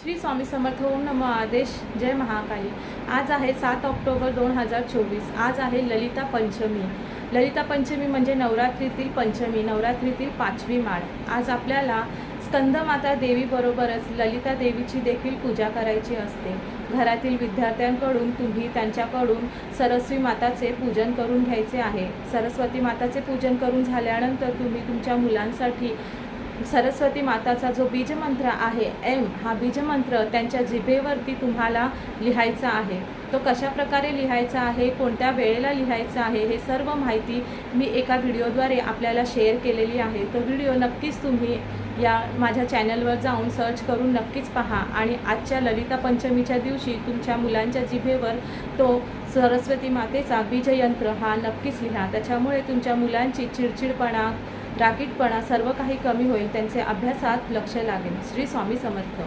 श्री स्वामी समर्थ ओम नम आदेश जय महाकाली. आज आहे सात ऑक्टोबर दोन हजार चोवीस. आज आहे ललिता पंचमी. ललिता पंचमी म्हणजे नवरात्रीतील पंचमी नवरात्रीतील पाचवी माळ. आज आपल्याला स्कंदमाता देवीबरोबरच ललिता देवीची देखील पूजा करायची असते. घरातील विद्यार्थ्यांकडून तुम्ही त्यांच्याकडून सरस्वी माताचे पूजन करून घ्यायचे आहे. सरस्वती माताचे पूजन करून झाल्यानंतर तुम्ही तुमच्या मुलांसाठी सरस्वती माताचा जो बीजमंत्र आहे एम हा बीजमंत्र त्यांच्या जिभेवरती तुम्हाला लिहायचा आहे. तो कशा प्रकारे लिहायचा आहे कोणत्या वेळेला लिहायचा आहे हे सर्व माहिती मी एका व्हिडिओद्वारे आपल्याला शेअर केलेली आहे. तो व्हिडिओ नक्कीच तुम्ही या माझ्या चॅनलवर जाऊन सर्च करून नक्कीच पहा आणि आजच्या ललिता पंचमीच्या दिवशी तुमच्या मुलांच्या जिभेवर तो सरस्वती मातेचा बीजयंत्र हा नक्कीच लिहा. त्याच्यामुळे तुमच्या मुलांची चिडचिडपणा रागीटपणा सर्व काही कमी होईल त्यांचे अभ्यासात लक्ष लागेल. श्री स्वामी समर्थ.